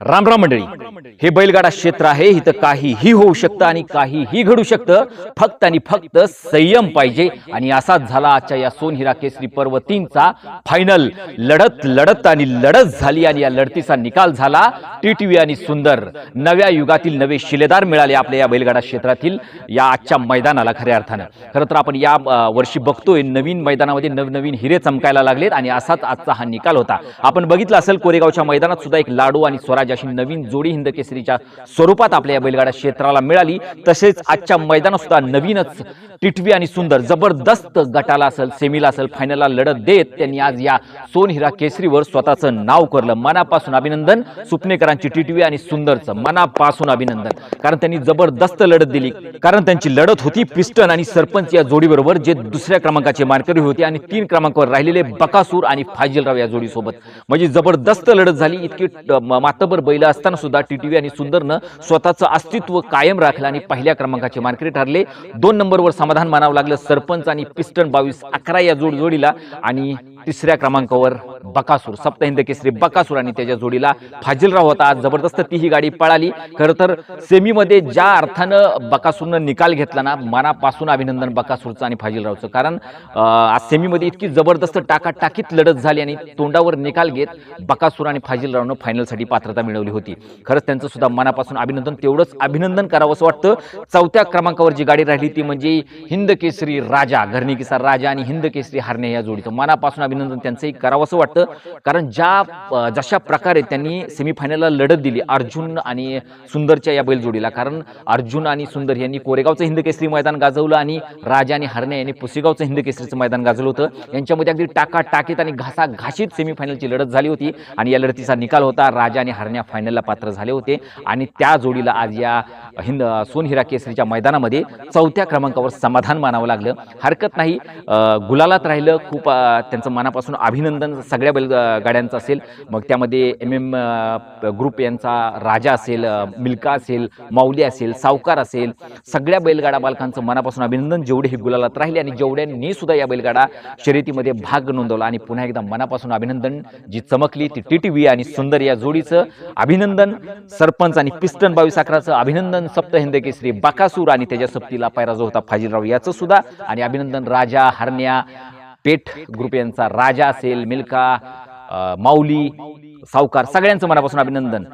रामराम मंडळी हे बैलगाडा क्षेत्र आहे इथं काहीही होऊ शकतं आणि काहीही घडू शकतं. फक्त आणि फक्त संयम पाहिजे. आणि असाच झाला आजच्या या सोनहिरा केसरी पर्व तीनचा फायनल लढत लढत आणि लढत झाली आणि या लढतीचा निकाल झाला. टीटीव्ही आणि सुंदर नव्या युगातील नवे शिलेदार मिळाले आपल्या या बैलगाडा क्षेत्रातील या आजच्या मैदानाला खऱ्या अर्थानं. खरं तर आपण या वर्षी बघतोय नवीन मैदानामध्ये नवनवीन हिरे चमकायला लागलेत आणि असाच आजचा हा निकाल होता. आपण बघितलं असेल कोरेगावच्या मैदानात सुद्धा एक लाडू आणि स्वराज अशी नवीन जोडी हिंद केसरीच्या स्वरूपात आपल्या या बैलगाडा क्षेत्राला मिळाली तसेच आजच्या मैदानात सुद्धा नवीनच टिटवी आणि सुंदर जबरदस्त गटाला असेल सेमीला असेल फायनलला लढत देत त्यांनी आज या सोन हिरा केसरीवर स्वतःचं नाव करलं. मनापासून अभिनंदन सुपनेकरांची टिटवी आणि सुंदरचं मनापासून अभिनंदन. कारण त्यांनी जबरदस्त लढत दिली. कारण त्यांची लढत होती पिस्टन आणि सरपंच या जोडीबरोबर जे दुसऱ्या क्रमांकाचे मानकरी होते आणि तीन क्रमांकावर राहिलेले बकासूर आणि फाजिलराव या जोडीसोबत. म्हणजे जबरदस्त लढत झाली. इतकी मातबर बैल असताना सुद्धा टीटीव्ही आणि सुंदरनं स्वतःचं अस्तित्व कायम राखलं आणि पहिल्या क्रमांकाचे मानकरी ठरले. दोन नंबरवर समाधान मानावं लागलं. सरपंच आणि पिस्टन बावीस अकरा या जोडजोडीला आणि तिसऱ्या क्रमांकावर बकासूर सप्तहिंद केसरी बकासूर आणि त्याच्या जोडीला फाजिलराव होता. आज जबरदस्त ती ही गाडी पळाली. खरं तर सेमीमध्ये ज्या अर्थानं बकासूरनं निकाल घेतला ना मनापासून अभिनंदन बकासूरचं आणि फाजिलरावचं. कारण आज सेमीमध्ये इतकी जबरदस्त टाकाटाकीत लढत झाली आणि तोंडावर निकाल घेत बकासूर आणि फाजिलरावनं फायनलसाठी पात्रता मिळवली होती. खरंच त्यांचं सुद्धा मनापासून अभिनंदन तेवढंच अभिनंदन करावं असं वाटतं. चौथ्या क्रमांकावर जी गाडी राहिली ती म्हणजे हिंद केसरी राजा घरणिकीचा राजा आणि हिंद केसरी हारणे या जोडीचं. मनापासून अभिनंदन त्यांचंही करावं असं वाटतं. कारण ज्या जशा प्रकारे त्यांनी सेमीफायनलला लढत दिली अर्जुन आणि सुंदरच्या या बैलजोडीला. कारण अर्जुन आणि सुंदर यांनी कोरेगावचं हिंदकेसरी मैदान गाजवलं आणि राजा आणि हरणे यांनी पुसेगावचं हिंदकेसरीचं मैदान गाजवलं होतं. यांच्यामध्ये अगदी टाका टाकीत आणि घासा घाशीत सेमीफायनलची लढत झाली होती आणि या लढतीचा निकाल होता. राजा आणि हरण्या फायनलला पात्र झाले होते आणि त्या जोडीला आज या हिंद सोनहिरा केसरीच्या मैदानामध्ये चौथ्या क्रमांकावर समाधान मानावं लागलं. हरकत नाही गुलालात राहिलं. खूप त्यांचं मनापासून अभिनंदन सगळ्या बैल गाड्यांचा असेल. मग त्यामध्ये एम एम ग्रुप यांचा राजा असेल मिल्का असेल माऊली असेल सावकार असेल सगळ्या बैलगाडा मालकांचं मनापासून अभिनंदन. जेवढे हे गुलालात राहिले आणि जेवढ्यांनी सुद्धा या बैलगाडा शर्यतीमध्ये भाग नोंदवला आणि पुन्हा एकदा मनापासून अभिनंदन. जी चमकली ती टी टी व्ही आणि सुंदर या जोडीचं अभिनंदन. सरपंच आणि पिस्टन बावीस अकराचं अभिनंदन. सप्तहिंद केसरी बाकासूर आणि त्याच्या सप्तीला पायरा जो होता फाजीलराव याचं सुद्धा. आणि अभिनंदन राजा हरण्या पेठ ग्रुप यांचा राजा असेल मिल्का माऊली सावकार सगळ्यांचं मनापासून अभिनंदन.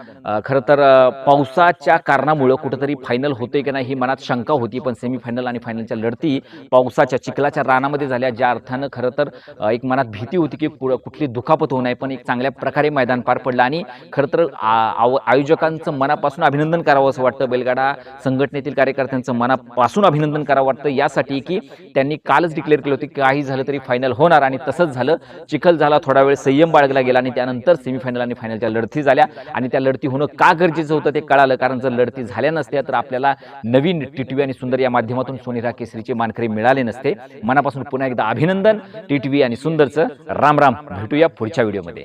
खरं तर पावसाच्या कारणामुळं कुठंतरी फायनल होते की नाही ही मनात शंका होती पण सेमीफायनल आणि फायनलच्या लढती पावसाच्या चिखलाच्या रानामध्ये झाल्या ज्या अर्थानं खरं तर एक मनात भीती होती की कुठली दुखापत होऊ नये पण एक चांगल्या प्रकारे मैदान पार पडलं आणि खरं तर आयोजकांचं मनापासून अभिनंदन करावं असं वाटतं. बैलगाडा संघटनेतील कार्यकर्त्यांचं मनापासून अभिनंदन करावं वाटतं. यासाठी की त्यांनी कालच डिक्लेअर केलं होतं काही झालं तरी फायनल होणार आणि तसंच झालं. चिखल झाला थोडा वेळ संयम बाळगला गेला आणि त्यानंतर सेमीफायनल आणि फायनलच्या लढती झाल्या. आणि त्या लढती होणं का गरजेचं होतं ते कळालं. कारण जर लढती झाल्या नसत्या तर आपल्याला नवीन टीटीव्ही आणि सुंदर या माध्यमातून सोनेरा केसरीचे मानकरी मिळाले नसते. मनापासून पुन्हा एकदा अभिनंदन टीटीव्ही आणि सुंदरचं राम राम भेटूया पुढच्या व्हिडिओमध्ये.